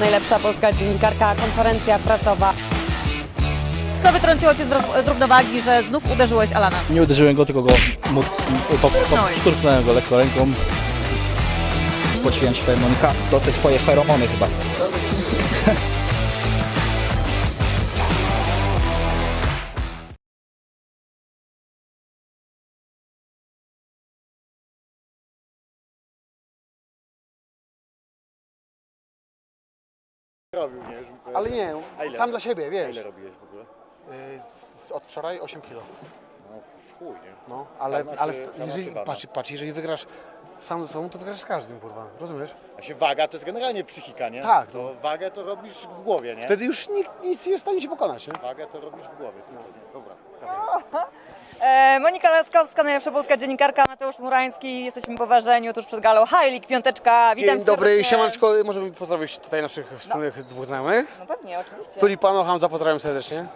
najlepsza polska dziennikarka, konferencja prasowa. Co wytrąciło Cię z, roz- z równowagi, że znów uderzyłeś Alana? Nie uderzyłem go, tylko go Szturchnąłeś. szturchnąłem go lekko ręką. Spociłem się Monika, to te twoje feromony chyba. robił, nie? Ale nie, A ile? sam dla siebie, A wiesz. ile robiłeś w ogóle? Y, z- Od wczoraj 8 kilo. No, w chuj, nie? No, ale, Sama ale czy- st- sama jeżeli, patrz, patrz, jeżeli wygrasz sam ze sobą, to wygrasz z każdym, kurwa. Rozumiesz? A się waga to jest generalnie psychika, nie? Tak, To wagę to robisz w głowie, nie? Wtedy już nikt nic nie jest w stanie cię pokonać, nie? Wagę to robisz w głowie. tylko, nie? Dobra. E, Monika Laskowska, najlepsza polska dziennikarka, Mateusz Murański, jesteśmy po ważeniu tuż przed galą. Hajlik, piąteczka, witam Dzień dobry, serdecznie. siemanczko. Możemy pozdrowić tutaj naszych wspólnych dwóch znajomych. No pewnie, oczywiście. Tulipano Hamza, pozdrawiam serdecznie.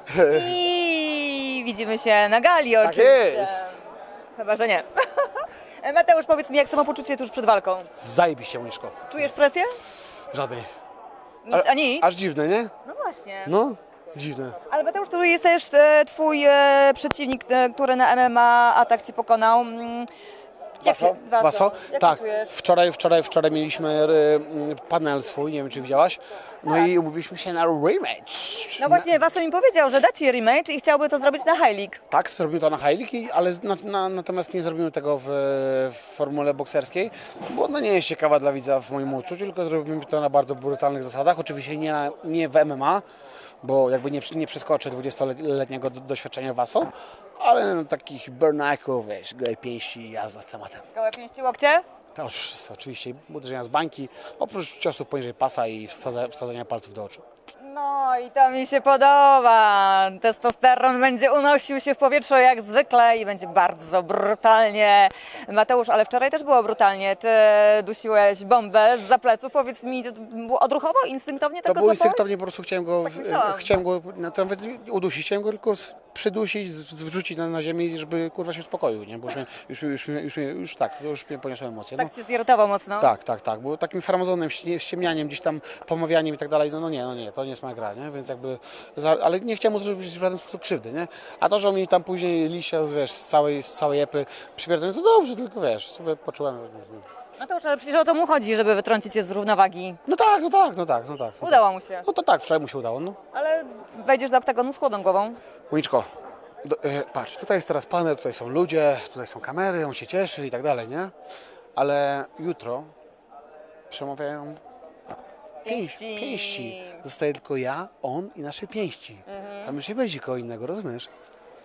I widzimy się na gali Tak oczywiście. jest. Chyba, że nie. Mateusz, powiedz mi, jak samopoczucie tuż przed walką? Zajebiście, Moniczko. Czujesz presję? Żadnej. Nic, a nic? Aż dziwne, nie? No właśnie. No, dziwne. Ale Mateusz, tu jest też e, twój e, przeciwnik, e, który na MMA atak cię pokonał. Mm, Jak się, Waso. Waso? Jak Tak. się czujesz? Wczoraj, wczoraj, wczoraj mieliśmy y, panel swój, nie wiem czy widziałaś. No i umówiliśmy się na rematch. No właśnie, Waso mi powiedział, że da ci rematch i chciałby to zrobić na High League. Tak, zrobimy to na High League, i- ale na, na, natomiast nie zrobimy tego w, w formule bokserskiej, bo ona nie jest ciekawa dla widza w moim uczuciu, tylko zrobimy to na bardzo brutalnych zasadach. Oczywiście nie, na, nie w MMA, bo jakby nie, nie przeskoczę 20-letniego do, doświadczenia Waso, ale na takich burnaków, wiesz, gołe pięści, jazda z tematem. Gołe pięści łokcie? To oczywiście uderzenia z bańki, oprócz ciosów poniżej pasa i wsadzenia palców do oczu. No i to mi się podoba. Testosteron będzie unosił się w powietrzu jak zwykle i będzie bardzo brutalnie. Mateusz, ale wczoraj też było brutalnie. Ty dusiłeś bombę z pleców. Powiedz mi, to było odruchowo, instynktownie To tego było złapałeś? instynktownie, po prostu chciałem go, Tak myślałam. chciałem go to nawet udusić, chciałem go tylko przydusić, z- z- wrzucić na, na ziemię, żeby kurwa się uspokoił, nie? Bo już, mnie, już, już, już, mnie- już tak, już mnie poniosły emocje. No. Tak cię zirytował mocno? Tak, tak, tak. Było takim farmazonem, ści- ściemnianiem, gdzieś tam pomawianiem i tak dalej. No, no nie, no nie, to nie jest moja gra, nie? Więc jakby, za, ale nie chciałem mu zrobić w żaden sposób krzywdy, nie? A to, że on mi tam później liścia, wiesz, z całej, z całej epy przypierdolił, to dobrze, tylko wiesz, sobie poczułem. że- Mateusz, ale przecież o to mu chodzi, żeby wytrącić cię z równowagi. No tak, no tak, no tak, no tak. No, Udało mu się. no to tak, wczoraj mu się udało, no. Ale wejdziesz do oktagonu z chłodną głową. Do, e, patrz, tutaj jest teraz panel, tutaj są ludzie, tutaj są kamery, on się cieszy i tak dalej, nie? Ale jutro przemawiają pięści. Pięści. pięści. Zostaje tylko ja, on i nasze pięści. Tam już nie będzie kogo innego, rozumiesz?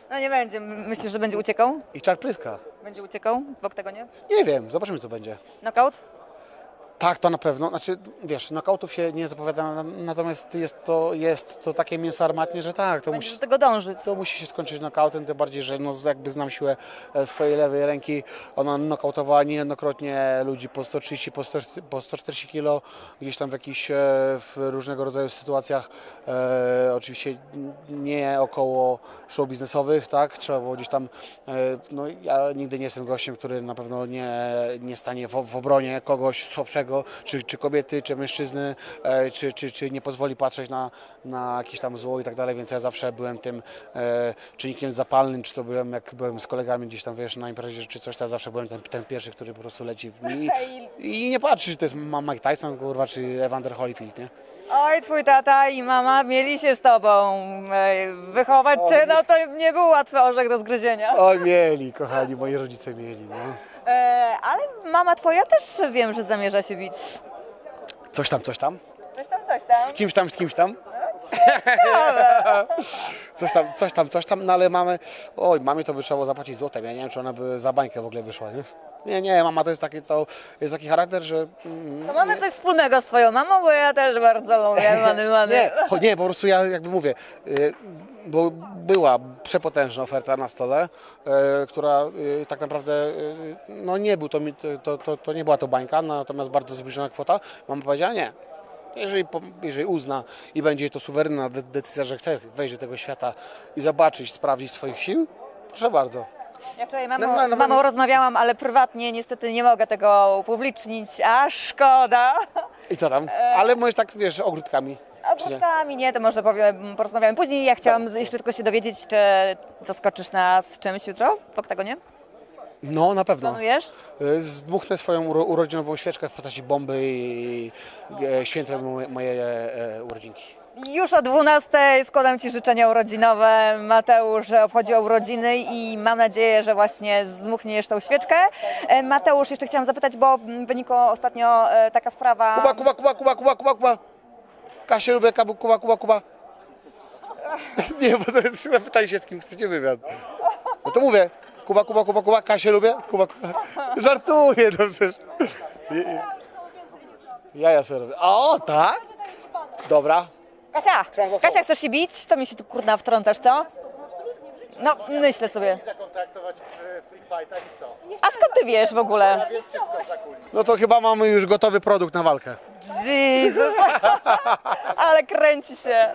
No nie będzie. Myślisz, że będzie uciekał? I czar pryska. Będzie uciekał w oktagonie? Nie wiem, zobaczymy co będzie. Knockout? Tak, to na pewno. Znaczy, wiesz, knokautów się nie zapowiada, na- natomiast jest to, jest to takie mięso armatnie, że tak, to musi, do tego dążyć. To musi się skończyć knockoutem, tym bardziej, że no, jakby znam siłę e, swojej lewej ręki. Ona knockoutowała niejednokrotnie ludzi po 130, po, 100, po 140 kg, gdzieś tam w jakichś e, w różnego rodzaju sytuacjach. E, oczywiście nie około show biznesowych, tak? Trzeba było gdzieś tam, e, no ja nigdy nie jestem gościem, który na pewno nie, nie stanie w, w obronie kogoś słabszego, czy, czy kobiety, czy mężczyzny, e, czy, czy, czy nie pozwoli patrzeć na, na jakieś tam zło i tak dalej, więc ja zawsze byłem tym e, czynnikiem zapalnym, czy to byłem, jak byłem z kolegami gdzieś tam, wiesz, na imprezie, czy coś, to ja zawsze byłem ten, ten pierwszy, który po prostu leci i, i nie patrzy, czy to jest Mike Tyson, kurwa, czy Evander Holyfield, nie? Oj, twój tata i mama mieli się z tobą. Ej, Wychować cię, no to nie był łatwy orzech do zgryzienia. O, mieli, kochani, moi rodzice mieli, no. E, ale mama twoja też wiem, że zamierza się bić. Coś tam, coś tam. Coś tam, coś tam. Z kimś tam, z kimś tam. coś tam, coś tam, coś tam, no ale mamy, oj, mamie to by trzeba było zapłacić złotem, ja nie wiem, czy ona by za bańkę w ogóle wyszła, nie? Nie, nie, mama to jest taki, to jest taki charakter, że... mm, To mamy coś wspólnego z twoją mamą, bo ja też bardzo lubię many, many. Nie, cho- nie, po prostu ja jakby mówię, y, bo była przepotężna oferta na stole, y, która y, tak naprawdę, y, no nie był to, mi- to, to, to nie była to bańka, natomiast bardzo zbliżona kwota. Mama powiedziała nie. Jeżeli, po- jeżeli uzna i będzie to suwerenna de- decyzja, że chce wejść do tego świata i zobaczyć, sprawdzić swoich sił, proszę bardzo. Ja wczoraj No, no, no, z mamą rozmawiałam, ale prywatnie niestety nie mogę tego upublicznić, a szkoda. I co tam? Ale możesz tak, wiesz, ogródkami. Czy nie? Ogródkami nie, to może powiem, porozmawiamy później. Ja chciałam z- jeszcze tylko się dowiedzieć, czy zaskoczysz nas czymś jutro w oktagonie? No, na pewno. Planujesz? Y, Zdmuchnę swoją uro- urodzinową świeczkę w postaci bomby i e, świętuję moje, moje e, urodzinki. Już o 12 składam Ci życzenia urodzinowe. Mateusz obchodził urodziny i mam nadzieję, że właśnie zdmuchniesz tą świeczkę. E, Mateusz, jeszcze chciałam zapytać, bo mm, wynikła ostatnio e, taka sprawa... Kuba, Kuba, Kuba, Kuba, Kuba, Kuba, Kuba. Kasię lubię, Kuba, Kuba, Kuba, Kuba. Nie, bo to jest zapytanie się, z kim chcecie wywiad. No to mówię. Kuba, Kuba, Kuba, Kuba, Kasię lubię, Kuba, Kuba. Żartuję, no przecież. Ja, ja sobie robię. O, tak? Dobra. Kasia, Kasia, chcesz się bić? Co mi się tu kurna wtrącasz, co? No, myślę sobie. Zakontraktować w Free Fightach i co? A skąd Ty wiesz w ogóle? Wiesz wszystko za kulis. No to chyba mamy już gotowy produkt na walkę. Jezus! Ale kręci się.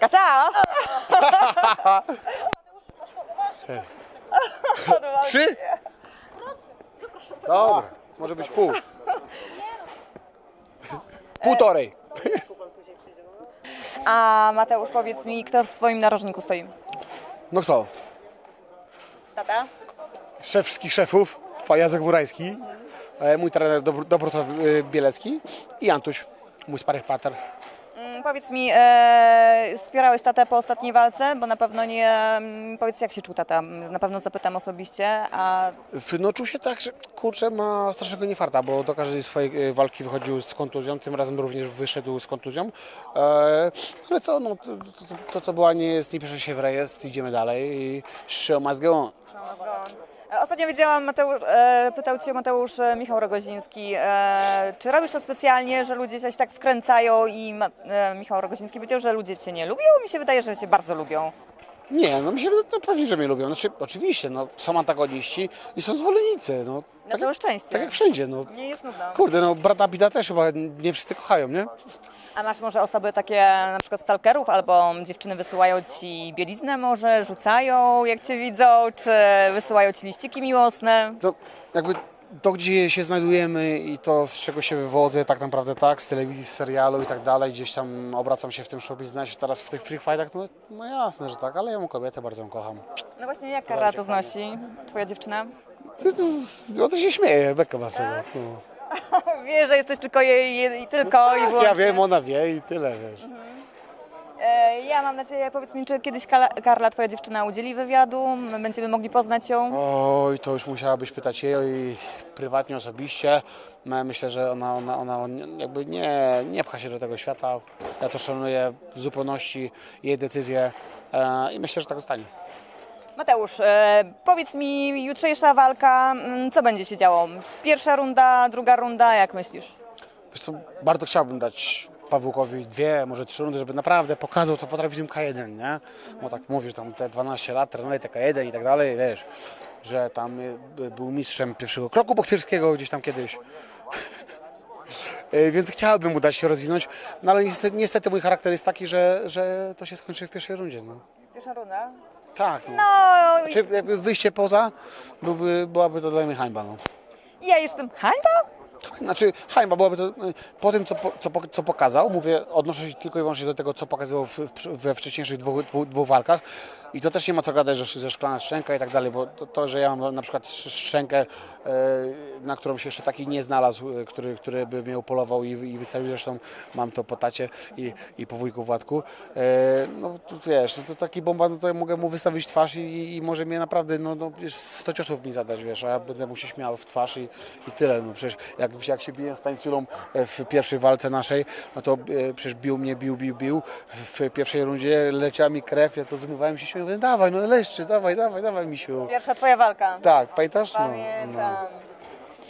Kasia! Trzy? Dobra, może być pół. Półtorej. A Mateusz, powiedz mi, kto w swoim narożniku stoi? No kto? Tata? Szef wszystkich szefów, pan Jacek Murański, e, mój trener Dobr- Dobrosław e, Bielecki i Antuś, mój sparring partner. Powiedz mi, e, wspierałeś tatę po ostatniej walce? Bo na pewno nie... mm, Powiedz, jak się czuł tata? Na pewno zapytam osobiście, a W- No czuł się tak, że kurczę ma strasznego niefarta, bo do każdej swojej e, walki wychodził z kontuzją, tym razem również wyszedł z kontuzją. E, ale co, no, to, to, to co była nie jest, nie pisze się w rejestr, idziemy dalej i show must go on. Ostatnio widziałam, Mateusz, e, pytał Cię Mateusz e, Michał Rogoziński, e, czy robisz to specjalnie, że ludzie się tak wkręcają i ma, e, Michał Rogoziński powiedział, że ludzie Cię nie lubią? Mi się wydaje, że Cię bardzo lubią. Nie, no mi się no pewnie, że mnie lubią. Znaczy, oczywiście, no, są antagoniści i są zwolennicy. No, Na tak, całe jak, szczęście. tak jak wszędzie. No. Nie jest nudno. Kurde, no brata Pita też chyba nie wszyscy kochają, nie? A masz może osoby takie na przykład stalkerów albo dziewczyny wysyłają Ci bieliznę może, rzucają jak Cię widzą, czy wysyłają Ci liściki miłosne? To jakby to, gdzie się znajdujemy i to, z czego się wywodzę, tak naprawdę tak, z telewizji, z serialu i tak dalej, gdzieś tam obracam się w tym show biznesie, teraz w tych free fightach, no, no jasne, że tak, ale ja mu kobietę bardzo ją kocham. No właśnie, jak kara to znosi Twoja dziewczyna? To, to, no to się śmieje, beka z tego. No. Wie, że jesteś tylko jej, jej tylko i wyłącznie. Ja wiem, ona wie i tyle, wiesz. E, Ja mam nadzieję, powiedz mi, czy kiedyś Kala, Karla, twoja dziewczyna, udzieli wywiadu? My Będziemy mogli poznać ją? Oj, to już musiałabyś pytać jej prywatnie, osobiście. No, Myślę, że ona, ona, ona jakby nie, nie pcha się do tego świata. Ja to szanuję w zupełności jej decyzję e, i myślę, że tak zostanie. Mateusz, e, powiedz mi, jutrzejsza walka, mm, co będzie się działo? Pierwsza runda, druga runda, jak myślisz? Wiesz co, bardzo chciałbym dać Pawłukowi dwie, może trzy rundy, żeby naprawdę pokazał, co potrafi w tym K1, nie? Bo tak mówisz, tam te 12 lat trenuje te K1 i tak dalej, wiesz, że tam y, był mistrzem pierwszego kroku bokserskiego gdzieś tam kiedyś. Y, Więc chciałbym mu dać się rozwinąć, no ale niestety, niestety mój charakter jest taki, że, że to się skończy w pierwszej rundzie. No. Pierwsza runda? Tak, no. No, Czy jakby wyjście poza byłby, byłaby to dla mnie hańba. No. ja jestem hańba? Znaczy, hańba byłaby to y, po tym, co, co, co pokazał. Mówię, odnoszę się tylko i wyłącznie do tego, co pokazywał we wcześniejszych dwóch, dwóch, dwóch walkach. I to też nie ma co gadać, że, że szklana szczęka i tak dalej, bo to, to że ja mam na przykład sz- szczękę, e, na którą się jeszcze taki nie znalazł, e, który, który by mnie upolował i, i wycelił. Zresztą mam to po tacie i, i po wujku Władku. No to wiesz, no to taki bomba, no to ja mogę mu wystawić twarz i, i może mnie naprawdę, no, no wiesz, 100 ciosów mi zadać, wiesz, a ja będę mu się śmiał w twarz i, i tyle. No przecież jak, jak się biję z tańculą e, w pierwszej walce naszej, no to e, przecież bił mnie, bił, bił, bił. W pierwszej rundzie leciała mi krew, ja to zmywałem się śmiałem, mówię, dawaj, no leszczy, dawaj, dawaj, dawaj, misiu. Pierwsza twoja walka. Tak, pamiętasz? No, Pamiętam.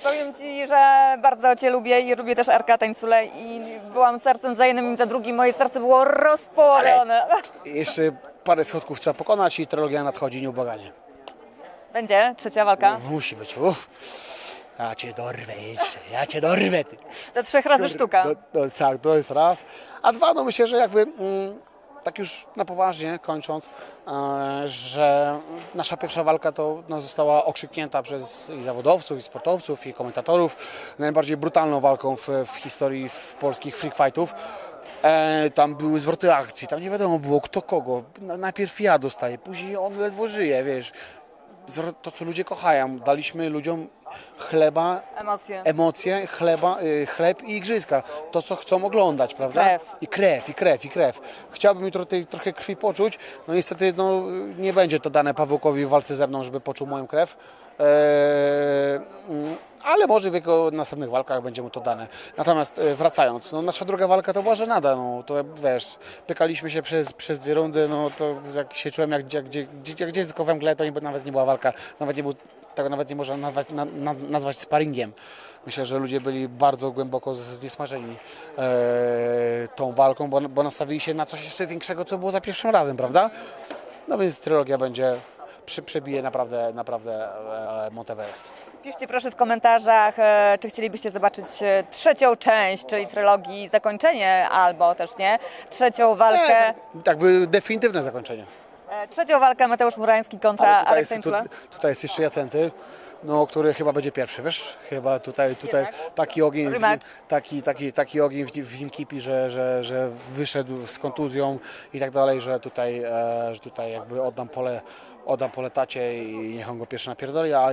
Powiem Ci, że bardzo Cię lubię i lubię też Arka Tańcule i byłam sercem za jednym i za drugim. Moje serce było rozpołolone. Jeszcze parę schodków trzeba pokonać i trylogia nadchodzi nieubłaganie. Będzie trzecia walka. Musi być, uff. Ja cię dorwę jeszcze, ja cię dorwę. Ty. To trzech razy sztuka. No, no, tak, to jest raz. A dwa, no myślę, że jakby mm, tak już na poważnie kończąc, e, że nasza pierwsza walka to no, została okrzyknięta przez i zawodowców, i sportowców, i komentatorów najbardziej brutalną walką w, w historii w polskich freak fightów. E, tam były zwroty akcji, tam nie wiadomo było kto kogo. Na- Najpierw ja dostaję, później on ledwo żyje, wiesz. To, co ludzie kochają. Daliśmy ludziom chleba, Emocje. emocje, chleba, y, chleb i igrzyska. To, co chcą oglądać, prawda? Krew. I krew, i krew, i krew. Chciałbym jutro tej trochę krwi poczuć. No niestety no, nie będzie to dane Pawełkowi w walce ze mną, żeby poczuł moją krew. Mm, ale może w następnych walkach będzie mu to dane. Natomiast e, wracając, no, nasza druga walka to była żenada. No, to wiesz, pykaliśmy się przez, przez dwie rundy, no to jak się czułem jak, jak, jak dziecko we mgle, to nie, nawet nie była walka. Nawet nie był, tego nawet nie można nazwać, na, na, nazwać sparingiem. Myślę, że ludzie byli bardzo głęboko zniesmażeni e, tą walką, bo, bo nastawili się na coś jeszcze większego, co było za pierwszym razem, prawda? No więc trylogia będzie, przy, przebije naprawdę, naprawdę e, Monteverest. Piszcie proszę w komentarzach, e, czy chcielibyście zobaczyć e, trzecią część, czyli trylogii zakończenie, albo też nie, trzecią walkę, Jakby definitywne zakończenie. trzecią walkę Mateusz Murański kontra Ale tutaj jest, tu, tutaj jest jeszcze Jacenty, no, który chyba będzie pierwszy, wiesz? Chyba tutaj, tutaj Jednak. taki ogień, w taki, taki, taki ogień w, w nim kipi, że, że, że wyszedł z kontuzją i tak dalej, że tutaj, e, że tutaj jakby oddam pole, oddam pole tacie i niech on go pierwszy napierdoli, a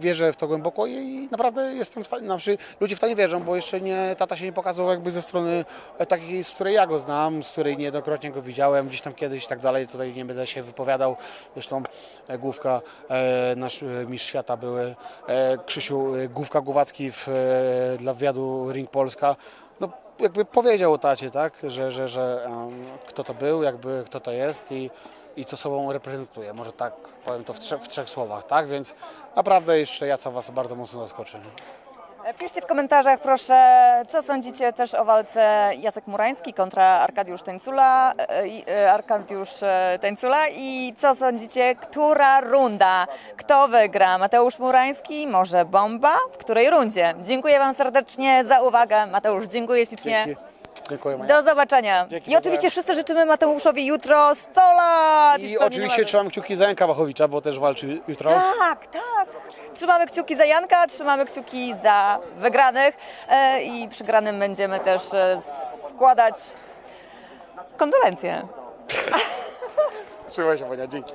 wierzę w to głęboko i, naprawdę jestem w stanie, znaczy ludzie w to nie wierzą, bo jeszcze nie, tata się nie pokazał jakby ze strony e, takiej, z której ja go znam, z której niejednokrotnie go widziałem, gdzieś tam kiedyś i tak dalej, tutaj nie będę się wypowiadał, zresztą e, Główka, e, nasz mistrz świata były, Krzysiu Główka Głowacki w, dla wywiadu Ring Polska, no jakby powiedział o tacie, tak, że, że, że em, kto to był, jakby kto to jest i, i co sobą reprezentuje, może tak powiem to w, trzech- w trzech słowach, tak, więc naprawdę jeszcze Jaca Was bardzo mocno zaskoczy. Piszcie w komentarzach proszę, co sądzicie też o walce Jacek Murański kontra Arkadiusz Tańcula, e, i- e, Arkadiusz e, Tańcula i co sądzicie, która runda, kto wygra, Mateusz Murański, może Bomba, w której rundzie? Dziękuję Wam serdecznie za uwagę, Mateusz, dziękuję ślicznie. Dzięki. Dziękuję Maja. Do zobaczenia. Dzięki, I oczywiście pozdrawiam. wszyscy życzymy Mateuszowi jutro 100 lat! I spełnienia oczywiście marzeń. trzymam kciuki za Janka Wachowicza, bo też walczy jutro. Tak, tak. Trzymamy kciuki za Janka, trzymamy kciuki za wygranych e, i przegranym będziemy też e, składać kondolencje. Trzymaj się, Wania, dzięki.